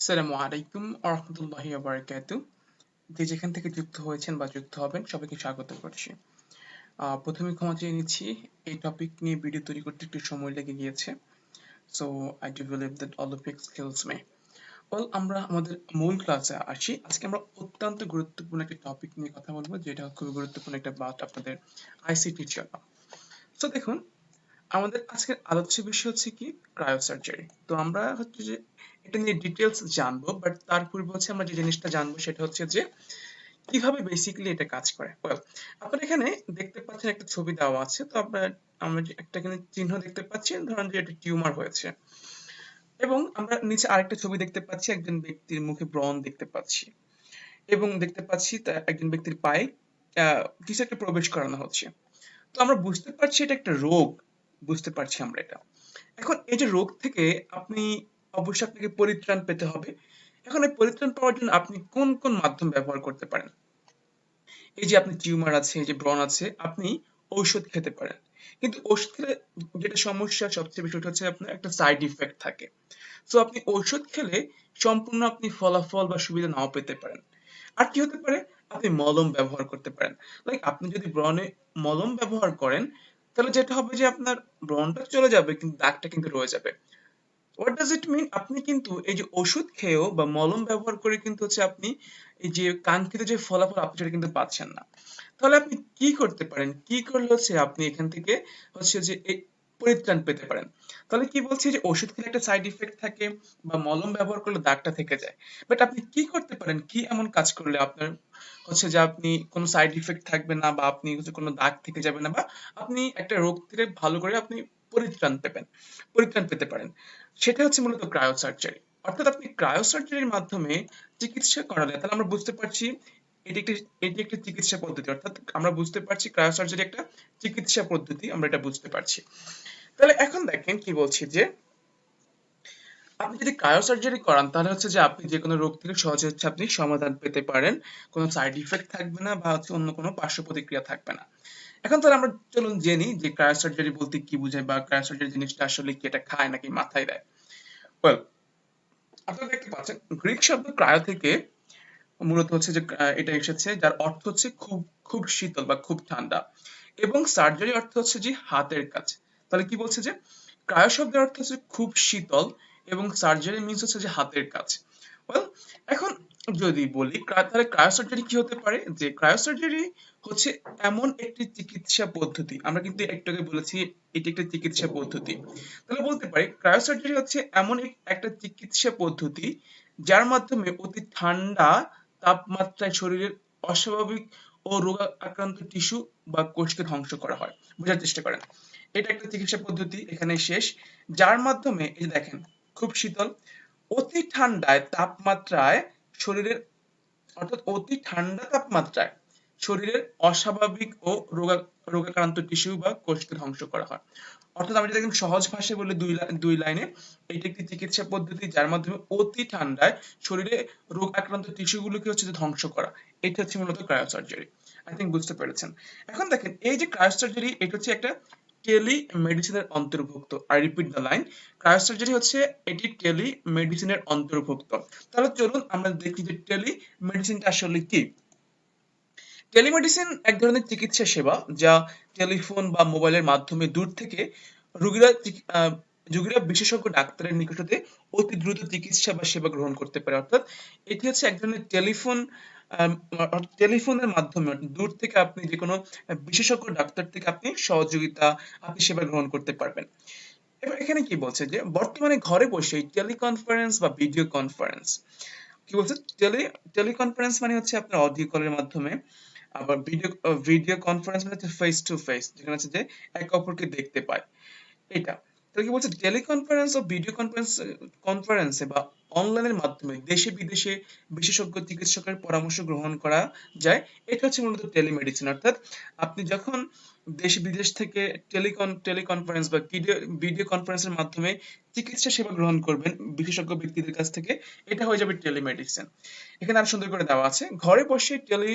আসসালামু আলাইকুম আরহামতুল্লাহি বারাকাতু যে যেখান থেকে যুক্ত হয়েছেন বা যুক্ত হবেন, সবাইকে স্বাগত করছি। প্রথমে ক্ষমা চেয়ে নিচ্ছি, এই টপিক নিয়ে ভিডিও তৈরি করতে একটু সময় লেগে গিয়েছে। So I do believe that all of skills may well আমরা আমাদের মূল ক্লাসে আসি। আজকে আমরা অত্যন্ত গুরুত্বপূর্ণ একটা টপিক নিয়ে কথা বলব, যেটা খুবই গুরুত্বপূর্ণ একটা বাত আপনাদের আইসিটির জন্য। সো দেখুন আমাদের আজকের আলোচ্য বিষয় হচ্ছে কি? ক্রায়োসার্জারি তো আমরা হচ্ছে যে এটা নিয়ে ডিটেলস জানব বাট তার পূর্বে হচ্ছে আমরা যে জিনিসটা জানব সেটা হচ্ছে যে কীভাবে বেসিক্যালি এটা কাজ করে? ওয়েল আপনারা এখানে দেখতে পাচ্ছেন একটা ছবি দেওয়া আছে, তো আপনার, আমরা একটা এখানে চিহ্ন দেখতে পাচ্ছি, ধরুন যে এটা টিউমার হয়েছে। এবং আমরা নিচে আরেকটা ছবি দেখতে পাচ্ছি, একজন ব্যক্তির মুখে ব্রণ দেখতে পাচ্ছি। এবং দেখতে পাচ্ছি একজন ব্যক্তির পায়ে কিছু একটা প্রবেশ করানো হচ্ছে। তো আমরা বুঝতে পারছি এটা একটা রোগ বুঝতে পারছি আমরা এটা। এখন এই যে রোগ থেকে আপনি অবশ্যই আপনাকে পরিত্রাণ পেতে হবে। এখন এই পরিত্রাণ পাওয়ার জন্য আপনি কোন কোন মাধ্যম ব্যবহার করতে পারেন? এই যে আপনি টিউমার আছে, এই যে ব্রণ আছে, আপনি ঔষধ খেতে পারেন। কিন্তু ওষুধ খেলে যেটা সমস্যা, সবচেয়ে বেশি হচ্ছে আপনার একটা সাইড ইফেক্ট থাকে। সো আপনি ঔষধ খেলে সম্পূর্ণ আপনি ফলাফল বা সুবিধা নাও পেতে পারেন। আর কি হতে পারে? আপনি মলম ব্যবহার করতে পারেন। লাইক আপনি যদি ব্রণে মলম ব্যবহার করেন তাহলে যেটা হবে যে আপনার ব্রণটা চলে যাবে, কিন্তু দাগটা কিন্তু রয়ে যাবে। হোয়াট ডাজ ইট মিন আপনি কিন্তু এই যে ওষুধ খেয়েও বা মলম ব্যবহার করে কিন্তু হচ্ছে আপনি এই যে কাঙ্ক্ষিত যে ফলাফল আপনি সেটা কিন্তু পাচ্ছেন না। তাহলে আপনি কি করতে পারেন? কি করলে হচ্ছে আপনি এখান থেকে হচ্ছে যে পরিত্রাণ পেতে পারেন। তাহলে কি বলছি যে ওষুধ খেলে একটা সাইড ইফেক্ট থাকে বা মলম ব্যবহার করলে দাগটা থেকে যায়। বাট আপনি কি করতে পারেন? কি এমন কাজ করলে আপনার হচ্ছে যে আপনি কোনো সাইড ইফেক্ট থাকবে না বা আপনি হচ্ছে কোনো দাগ থেকে যাবে না বা আপনি একটা রোগ থেকে ভালো করে আপনি পরিত্রাণ পেবেন, পরিত্রাণ পেতে পারেন। সেটা হচ্ছে মূলত ক্রায়োসার্জারি অর্থাৎ আপনি ক্রায়োসার্জারির মাধ্যমে চিকিৎসা করালে তাহলে আমরা বুঝতে পারছি এটি একটি এটি একটি চিকিৎসা পদ্ধতি, অর্থাৎ আমরা বুঝতে পারছি ক্রায়োসার্জারি একটা চিকিৎসা পদ্ধতি, আমরা এটা বুঝতে পারছি। তাহলে এখন দেখেন কি বলছি যে, আপনি যদি ক্রায়োসার্জারি করান, তাহলে হচ্ছে যে আপনি যে কোনো রোগ থেকে সহজে হচ্ছে আপনি সমাধান পেতে পারেন। কোনো সাইড ইফেক্ট থাকবে না বা হচ্ছে অন্য কোনো পার্শ্ব প্রতিক্রিয়া থাকবে না। এখন তাহলে আমরা চলুন জেনি যে ক্রায়োসার্জারি বলতে কি বোঝায় বা ক্রায়োসার্জারি জিনিসটা আসলে কি এটা খায় নাকি মাথায় দেয়। ওয়েল আপনারা দেখতে পাচ্ছেন, গ্রিক শব্দ ক্রায়ো থেকে মূলত হচ্ছে যে এটা এসেছে, যার অর্থ হচ্ছে খুব খুব শীতল বা খুব ঠান্ডা। এবং সার্জারি অর্থ হচ্ছে যে হাতের কাজ। তাহলে কি বলছে যে ক্রায়ো শব্দের অর্থ হচ্ছে খুব শীতল এবং সার্জারি মিন্স হচ্ছে যে হাতের কাজ। ওয়েল এখন যদি বলি তাহলে ক্রায়োসার্জারি কি হতে পারে? যে ক্রায়োসার্জারি হচ্ছে এমন একটি চিকিৎসা পদ্ধতি। আমরা কিন্তু একটু আগে বলেছি, এটি একটি চিকিৎসা পদ্ধতি। তাহলে বলতে পারি ক্রায়োসার্জারি হচ্ছে এমন একটা চিকিৎসা পদ্ধতি, যার মাধ্যমে অতি ঠান্ডা তাপমাত্রায় শরীরের অস্বাভাবিক ও রোগ আক্রান্ত টিস্যু বা কোষকে ধ্বংস করা হয়। বোঝার চেষ্টা করেন। এটা একটা চিকিৎসা পদ্ধতি এখানে শেষ। যার মাধ্যমে এই দেখেন, খুব শীতল, অতি ঠান্ডায় তাপমাত্রায় শরীরের অর্থাৎ অতি ঠান্ডা তাপমাত্রায় শরীরের অস্বাভাবিক ও রোগাক্রান্ত টিস্যু বা কোষকে ধ্বংস করা হয়। অর্থাৎ আমি যদি একদম সহজ ভাষায় বলি দুই দুই লাইনে, এটি একটি চিকিৎসা পদ্ধতি যার মাধ্যমে অতি ঠান্ডায় শরীরে রোগ আক্রান্ত টিস্যুগুলোকে হচ্ছে যে ধ্বংস করা। এটা হচ্ছে মূলত ক্রায়োসার্জারি আই থিঙ্ক বুঝতে পেরেছেন। এখন দেখেন, এই যে ক্রায়োসার্জারি এটা হচ্ছে একটা টেলি মেডিসিনের অন্তর্ভুক্ত। I repeat the line cryosurgery হচ্ছে এটি টেলি মেডিসিনের অন্তর্ভুক্ত। তাহলে চলুন আমরা দেখি যে টেলি মেডিসিনটা আসলে কি। টেলিমেডিসিন এক ধরনের চিকিৎসা সেবা যা টেলিফোন বা মোবাইলের মাধ্যমে দূর থেকে রোগীরা রোগীরা বিশেষজ্ঞ ডাক্তারের নিকট হতে অতি দ্রুত চিকিৎসা বা সেবা গ্রহণ করতে পারে। অর্থাৎ এটি হচ্ছে এক ধরনের টেলিফোন টেলিফোনের মাধ্যমে দূর থেকে আপনি যে কোনো বিশেষজ্ঞ ডাক্তার থেকে আপনি সহযোগিতা, আপনি সেবা গ্রহণ করতে পারবেন। এবার এখানে কি বলছে যে, বর্তমানে ঘরে বসে টেলিকনফারেন্স বা ভিডিও কনফারেন্স, কি বলছে? টেলি, টেলিকনফারেন্স মানে হচ্ছে আপনার অডিও কলের মাধ্যমে আবার ভিডিও ভিডিও কনফারেন্স মানে হচ্ছে ফেস টু ফেস যেখানে হচ্ছে যে একে অপরকে দেখতে পায়। এটা তাহলে কি বলছে? টেলিকনফারেন্স ও ভিডিও কনফারেন্স কনফারেন্সে বা অনলাইনের মাধ্যমে দেশে বিদেশে বিশেষজ্ঞ চিকিৎসকের পরামর্শ গ্রহণ করা যায়। এটা হচ্ছে মূলত টেলিমেডিসিন অর্থাৎ আপনি যখন দেশ বিদেশ থেকে টেলিকন টেলিকনফারেন্স বা ভিডিও কনফারেন্সের মাধ্যমে চিকিৎসা সেবা গ্রহণ করবেন বিশেষজ্ঞ ব্যক্তিদের কাছ থেকে, এটা হয়ে যাবে টেলিমেডিসিন এখানে আরও সুন্দর করে দেওয়া আছে, ঘরে বসে টেলি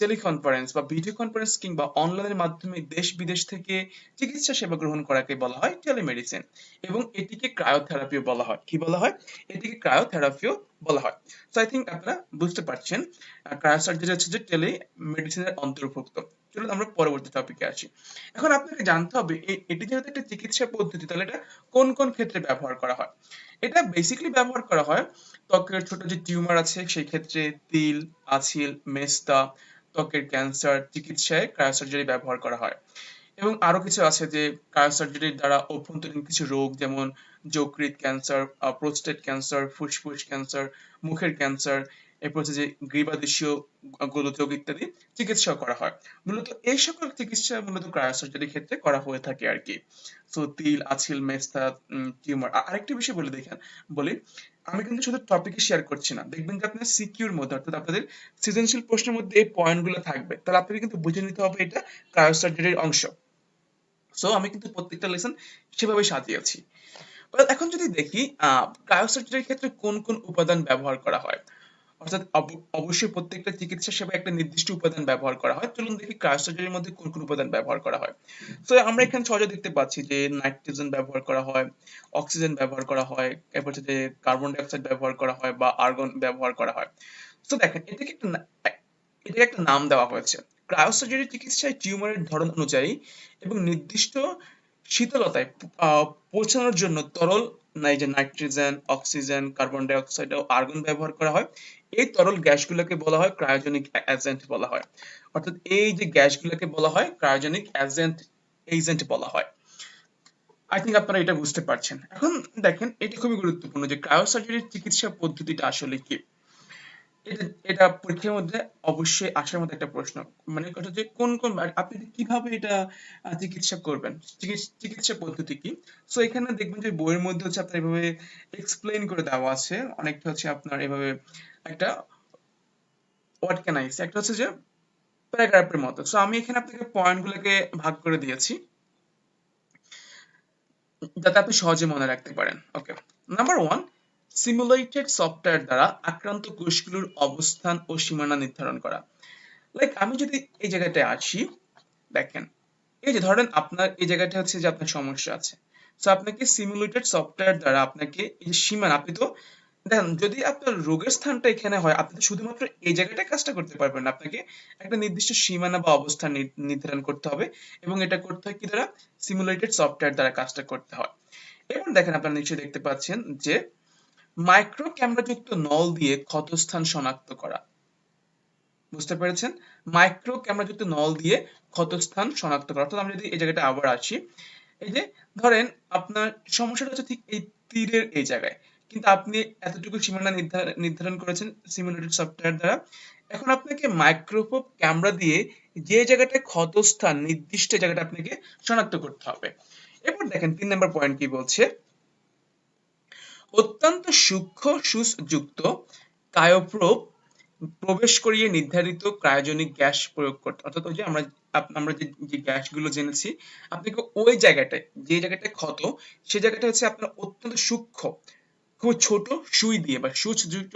টেলিকনফারেন্স বা ভিডিও কনফারেন্স কিংবা অনলাইনের মাধ্যমে দেশ বিদেশ থেকে চিকিৎসা সেবা গ্রহণ করাকে বলা হয় টেলিমেডিসিন এবং এটিকে ক্রায়োথেরাপিও বলা হয়। কি বলা হয়? এটিকে ক্রায়োথেরাপিও বলা হয়। সো আই থিঙ্ক আপনারা বুঝতে পারছেন ক্রায়োসার্জারি হচ্ছে যে টেলি মেডিসিনের অন্তর্ভুক্ত। চলুন আমরা পরবর্তী টপিকে আসি। এখন আপনাকে জানতে হবে এটি যেহেতু একটা চিকিৎসা পদ্ধতি, তাহলে এটা কোন কোন ক্ষেত্রে ব্যবহার করা হয়? এটা বেসিক্যালি ব্যবহার করা হয় ত্বকের ছোট যে টিউমার আছে, সেই ক্ষেত্রে তিল আছিল মেস্তা, ত্বকের ক্যান্সার চিকিৎসায় ক্রায়োসার্জারি ব্যবহার করা হয়। এবং আরও কিছু আছে যে ক্রায়োসার্জারির দ্বারা অভ্যন্তরীণ কিছু রোগ, যেমন যকৃত ক্যান্সার প্রোস্টেট ক্যান্সার ফুসফুস ক্যান্সার মুখের ক্যান্সার এরপর হচ্ছে যে গ্রীবাদেশীয় গোলযোগ ইত্যাদি চিকিৎসা করা হয়। মূলত এই সকল চিকিৎসা মূলত ক্রায়োসার্জারির ক্ষেত্রে করা হয়ে থাকে আর কি। সো তিল আছিল মেস্তা টিউমার আরেকটি বিষয় বলে দেখেন, বলি, আমি কিন্তু শুধু টপিকে শেয়ার করছি না। দেখবেন যে আপনার সিকিউর মধ্যে, অর্থাৎ আপনাদের সৃজনশীল প্রশ্নের মধ্যে এই পয়েন্টগুলো থাকবে। তাহলে আপনাকে কিন্তু বুঝে নিতে হবে এটা ক্রায়োসার্জারির অংশ। সো আমি কিন্তু প্রত্যেকটা লেসন সেভাবে সাজিয়েছি। এখন যদি দেখি ক্রায়োসার্জারির ক্ষেত্রে কোন কোন উপাদান ব্যবহার করা হয়? অর্থাৎ অবশ্যই প্রত্যেকটা চিকিৎসা সেবায় একটা নির্দিষ্ট উপাদান ব্যবহার করা হয়। চলুন দেখি ক্রায়োসার্জারির মধ্যে কোন কোন উপাদান ব্যবহার করা হয়। তো আমরা এখানে সহজে দেখতে পাচ্ছি যে নাইট্রোজেন ব্যবহার করা হয় অক্সিজেন ব্যবহার করা হয়, এরপর হচ্ছে যে কার্বন ডাইঅক্সাইড ব্যবহার করা হয় বা আর্গন ব্যবহার করা হয়। তো দেখেন, এটাকে একটা এটাকে একটা নাম দেওয়া হয়েছে। ক্রায়োসার্জারি চিকিৎসায় টিউমারের ধরন অনুযায়ী এবং নির্দিষ্ট শীতলতায় পৌঁছানোর জন্য তরল নাই যে nitrogen, oxygen, carbon dioxide ও আর্গন ব্যবহার করা হয়। এই তরল গ্যাসগুলোকে বলা হয় ক্রায়োজেনিক এজেন্ট বলা হয়। অর্থাৎ এই যে গ্যাসগুলোকে বলা হয় ক্রায়োজেনিক এজেন্ট এজেন্ট বলা হয়। আই থিঙ্ক আপনারা এটা বুঝতে পারছেন। এখন দেখেন, এটা খুবই গুরুত্বপূর্ণ যে ক্রায়োসার্জারির চিকিৎসা পদ্ধতিটা আসলে কি। এটা পরীক্ষার মধ্যে অবশ্যই আসার মতো একটা প্রশ্ন। মানে কথা যে কোন কোন আপনি কীভাবে এটা চিকিৎসা করবেন? চিকিৎসা পদ্ধতি কি? সো এখানে দেখবেন যে বইয়ের মধ্যে হচ্ছে আপনার এভাবে এক্সপ্লেইন করে দেওয়া আছে। অনেকটা হচ্ছে আপনার এভাবে একটা হোয়াট ক্যান আই একটা হচ্ছে যে প্যারাগ্রাফের মতো। সো আমি এখানে আপনাকে পয়েন্টগুলোকে ভাগ করে দিয়েছি। যাতে আপনি সহজে মনে রাখতে পারেন। Okay number one simulated software দ্বারা আক্রান্ত কোষগুলোর অবস্থান ও সীমানা নির্ধারণ করা। লাইক আমি যদি এই জায়গাটায় আসি, দেখেন, এই যে ধরেন আপনার, এই জায়গাটা হচ্ছে যে আপনার সমস্যা আছে। সো আপনাকে সিমুলেটেড সফটওয়্যার দ্বারা আপনাকে এই যে সীমানা আপনি তো, দেখেন, যদি আপনার রোগের স্থানটা এখানে হয়, আপনি তো শুধুমাত্র এই জায়গাটায় কাজটা করতে পারবেন না। আপনাকে একটা নির্দিষ্ট সীমানা বা অবস্থান নির্ধারণ করতে হবে এবং এটা করতে হয় কি দ্বারা? সিমুলেটেড সফটওয়্যার দ্বারা কাজটা করতে হয়। এবার দেখেন, আপনারা নিশ্চয়ই দেখতে পাচ্ছেন যে মাইক্রো ক্যামেরাযুক্ত নল দিয়ে ক্ষতস্থান শনাক্ত করা। বুঝতে পেরেছেন? মাইক্রো ক্যামেরাযুক্ত নল দিয়ে ক্ষতস্থান শনাক্ত করা। অর্থাৎ আমরা যদি এই জায়গাটা আবার আসি, এই যে ধরেন আপনার সমস্যাটা হচ্ছে ঠিক এই তীরের এই জায়গায়। কিন্তু আপনি এতটুকু সীমানা নির্ধারণ করেছেন সিমুলেটেড সফটওয়্যার দ্বারা। এখন আপনাকে মাইক্রোস্কোপ ক্যামেরা দিয়ে যে জায়গাটায় ক্ষতস্থান, নির্দিষ্ট জায়গাটা আপনাকে শনাক্ত করতে হবে। এরপর দেখেন তিন নম্বর পয়েন্ট কি বলছে। অত্যন্ত সূক্ষ্ম সুসযুক্ত কায়োপ্রোব প্রবেশ করিয়ে নির্ধারিত ক্রায়োজেনিক গ্যাস প্রয়োগ করতে অর্থাৎ ওই যে আমরা আমরা যে গ্যাসগুলো জেনেছি, আপনাকে ওই জায়গাটায় যে জায়গাটায় ক্ষত সেই জায়গাটা হচ্ছে আপনার অত্যন্ত সূক্ষ্ম, খুব ছোট সুই দিয়ে বা সূচযুক্ত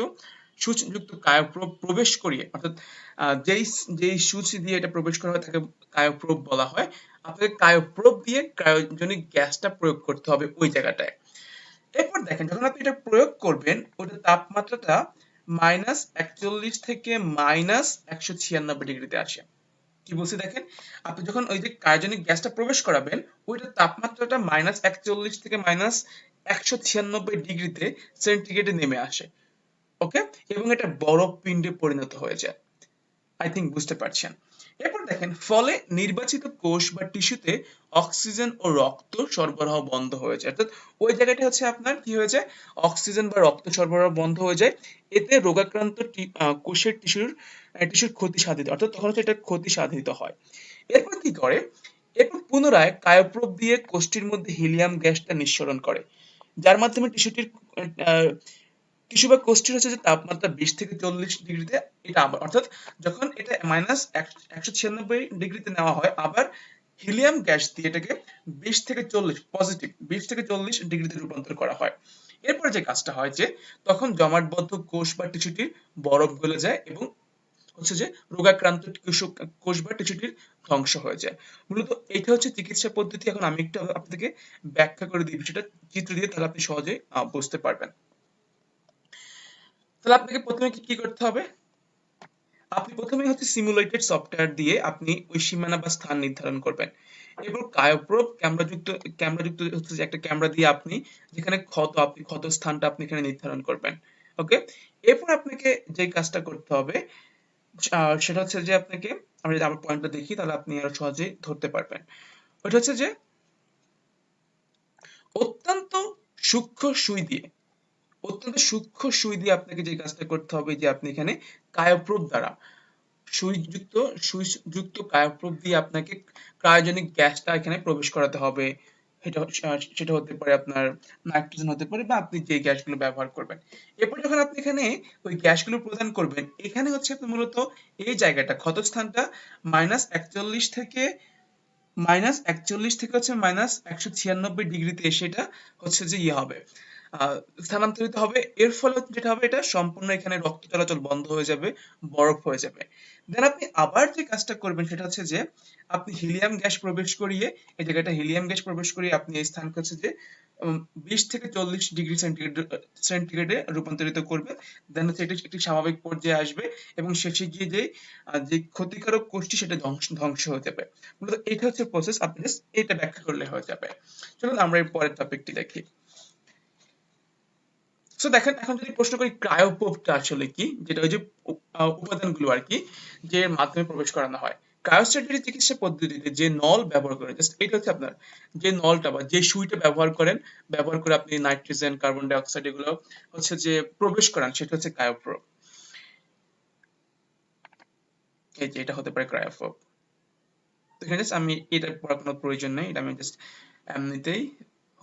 সূচযুক্ত কায়োপ্রোব প্রবেশ করিয়ে অর্থাৎ যেই যেই সুচ দিয়ে এটা প্রবেশ করা হয় তাকে কায়োপ্রোব বলা হয়। আপনাকে কায়োপ্রোব দিয়ে ক্রায়োজনিক গ্যাসটা প্রয়োগ করতে হবে ওই জায়গাটায়। এরপর দেখেন, যখন আপনি এটা প্রয়োগ করবেন ওটার তাপমাত্রাটা মাইনাস একচল্লিশ থেকে মাইনাস একশো ছিয়ানব্বই ডিগ্রিতে আসে। কি বলছি দেখেন? আপনি যখন ওই যে কার্যনিক গ্যাসটা প্রবেশ করাবেন ওইটার তাপমাত্রাটা মাইনাস একচল্লিশ থেকে মাইনাস একশো ছিয়ানব্বই ডিগ্রিতে সেন্টিগ্রেডে নেমে আসে। ওকে এবং এটা বরফ পিণ্ডে পরিণত হয়ে যায়। আই থিঙ্ক বুঝতে পারছেন। এরপর দেখেন, ফলে নির্বাচিত কোষ বা টিস্যুতে অক্সিজেন ও রক্ত সরবরাহ বন্ধ হয়ে যায়। অর্থাৎ ওই জায়গাটা হচ্ছে আপনার কি হয়ে যায়? অক্সিজেন বা রক্ত সরবরাহ বন্ধ হয়ে যায়। এতে রোগাক্রান্ত কোষের টিস্যুর টিস্যুর ক্ষতি সাধিত অর্থাৎ তখন হচ্ছে এটা ক্ষতি সাধিত হয়। এরপর কি করে? এরপর পুনরায় কায়োপ্রোব দিয়ে কোষটির মধ্যে হিলিয়াম গ্যাসটা নিঃসরণ করে। যার মাধ্যমে টিস্যুটির আহ, টিস্যু বা কোষটির হচ্ছে যে তাপমাত্রা বিশ থেকে চল্লিশ ডিগ্রিতে এটা আবার অর্থাৎ যখন এটা মাইনাস একশো ছিয়ানব্বই ডিগ্রিতে নেওয়া হয় আবার হিলিয়াম গ্যাস দিয়ে এটাকে বিশ থেকে চল্লিশ পজিটিভ বিশ থেকে চল্লিশ ডিগ্রিতে রূপান্তর করা হয়। এরপরে যে কাজটা হয় যে তখন জমাটবদ্ধ কোষ বা টিস্যুটির বরফ গলে যায় এবং হচ্ছে যে রোগাক্রান্ত কোষ বা টিস্যুটির ধ্বংস হয়ে যায়। মূলত এটা হচ্ছে চিকিৎসা পদ্ধতি। এখন আমি একটু আপনাদেরকে ব্যাখ্যা করে দিই সেটা চিত্র দিয়ে তাহলে আপনি সহজে বুঝতে পারবেন। তাহলে আপনাকে প্রথমে কি করতে হবে? আপনি প্রথমে হচ্ছে সিমুলেটেড সফটওয়্যার দিয়ে আপনি ওই সীমানা বা স্থান নির্ধারণ করবেন। এরপর কায়োপ্রোব ক্যামেরাযুক্ত ক্যামেরাযুক্ত হচ্ছে যে একটা ক্যামেরা দিয়ে আপনি যেখানে ক্ষত, আপনি ক্ষত স্থানটা আপনি এখানে নির্ধারণ করবেন। ওকে? এরপর আপনাকে যে কাজটা করতে হবে সেটা হচ্ছে যে আপনাকে, আমি যদি আমার পয়েন্টটা দেখি, তাহলে আপনি আরও সহজে ধরতে পারবেন। ওটা হচ্ছে যে অত্যন্ত সূক্ষ্ম সুই দিয়ে অত্যন্ত সূক্ষ্ম সুই দিয়ে আপনাকে যে কাজটা করতে হবে যে আপনি এখানে কায়োপ্রোব দ্বারা, সুইযুক্ত সুইযুক্ত কায়োপ্রোব দিয়ে আপনাকে ক্রায়োজেনিক গ্যাসটা এখানে প্রবেশ করাতে হবে। সেটা সেটা হতে পারে আপনার নাইট্রোজেন হতে পারে বা আপনি যে গ্যাসগুলো ব্যবহার করবেন। এরপর যখন আপনি এখানে ওই গ্যাসগুলো প্রদান করবেন, এখানে হচ্ছে আপনি মূলত এই জায়গাটা, ক্ষতস্থানটা মাইনাস একচল্লিশ থেকে, মাইনাস একচল্লিশ থেকে হচ্ছে মাইনাস একশো ছিয়ানব্বই ডিগ্রিতে এসে এটা হচ্ছে যে ইয়ে হবে। স্থানান্তরিত হবে। এর ফলে যেটা হবে, এটা সম্পূর্ণ এখানে রক্ত চলাচল বন্ধ হয়ে যাবে, বরফ হয়ে যাবে। দেন আপনি আবার যে কাজটা করবেন, সেটা হচ্ছে যে, আপনি হিলিয়াম গ্যাস প্রবেশ করিয়ে, এই জায়গাটা হিলিয়াম গ্যাস প্রবেশ করিয়ে আপনি এই স্থানকে হচ্ছে যে বিশ থেকে চল্লিশ ডিগ্রি সেন্টিগ্রেড সেন্টিগ্রেডে রূপান্তরিত করবে দেন হচ্ছে এটি একটি স্বাভাবিক পর্যায়ে আসবে এবং শেষে গিয়ে যে যে ক্ষতিকারক কোষটি, সেটা ধ্বংস ধ্বংস হয়ে যাবে। মূলত এটা হচ্ছে প্রসেস আপনি এটা ব্যাখ্যা করলে হয়ে যাবে। চলুন আমরা এর পরের টপিকটি দেখি। সো দেখেন, এখন যদি প্রশ্ন করি ক্রায়োপোপটা আসলে কি, যেটা ওই যে উপাদানগুলো আর কি, যে মাধ্যমে প্রবেশ করানো হয়। ক্রায়োস্ট্যাটিক চিকিৎসা পদ্ধতিতে যে নল ব্যবহার করেন জাস্ট এটা হচ্ছে আপনার, যে নলটা বা যে সুইটা ব্যবহার করেন, ব্যবহার করে আপনি নাইট্রোজেন, কার্বন ডাই অক্সাইড এগুলো হচ্ছে যে প্রবেশ করান, সেটা হচ্ছে ক্রায়োপ্রোব এই যে এটা হতে পারে ক্রায়োপ্রোব তো এখানে আমি এটা পড়ার কোনো প্রয়োজন নেই, এটা আমি জাস্ট এমনিতেই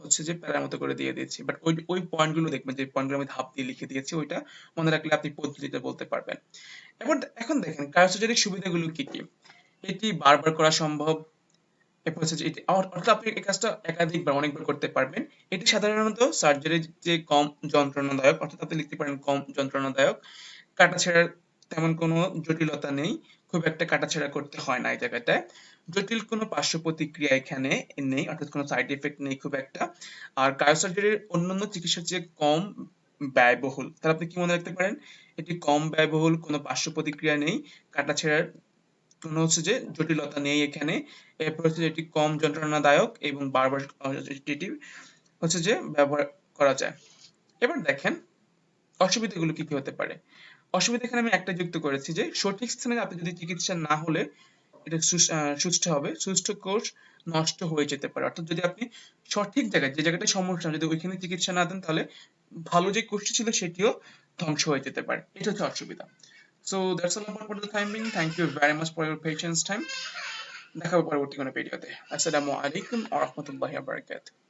হচ্ছে যে প্যারার মতো করে দিয়ে দিয়েছি বাট ওই ওই পয়েন্টগুলো দেখবেন যে পয়েন্টগুলো আমি ধাপ দিয়ে লিখে দিয়েছি, ওইটা মনে রাখলে আপনি পদ্ধতিতে বলতে পারবেন। এবার এখন দেখেন কার্যসার্জারির সুবিধাগুলো কি কি? এটি বারবার করা সম্ভব? এরপর হচ্ছে এটি অর্থাৎ আপনি এই কাজটা একাধিকবার, অনেকবার করতে পারবেন। এটি সাধারণত যে কম যন্ত্রণাদায়ক, অর্থাৎ আপনি লিখতে পারেন কম যন্ত্রণাদায়ক কাটা ছেঁড়ার তেমন কোনো জটিলতা নেই। খুব একটা কাটাছেড়া করতে হয় না এই জায়গাটায়। জটিল কোনো পার্শ্ব প্রতিক্রিয়া এখানে নেই, অর্থাৎ কোনো সাইড এফেক্ট নেই খুব একটা। আর কায়োসার্জারির অন্যান্য চিকিৎসার চেয়ে কম ব্যয়বহুল। তাহলে আপনি কি মনে রাখতে পারেন? এটি কম ব্যয়বহুল, কোনো পার্শ্ব প্রতিক্রিয়া নেই। কাটাছেড়ার কোনো হচ্ছে যে জটিলতা নেই এখানে। এরপর হচ্ছে এটি কম যন্ত্রণাদায়ক এবং বারবার এটি হচ্ছে যে ব্যবহার করা যায়। এবার দেখেন, অসুবিধাগুলো কি কি হতে পারে? অসুবিধা এখানে আমি একটা যুক্ত করেছি যে সঠিক স্থানে আপনি যদি চিকিৎসা না হলে এটা সুস্থ হবে, সুস্থ কোষ নষ্ট হয়ে যেতে পারে। অর্থাৎ যদি আপনি সঠিক জায়গায়, যে জায়গাটা সমস্যা, যদি ওইখানে চিকিৎসা না দেন, তাহলে ভালো যে কোষটি ছিল সেটিও ধ্বংস হয়ে যেতে পারে। এটা হচ্ছে অসুবিধা। So that's all for the time being thank you very much for your patience time দেখা হবে পরবর্তী কোনো ভিডিওতে আসসালামু আলাইকুম ওয়া রাহমাতুল্লাহি ওয়া বারাকাতুহু।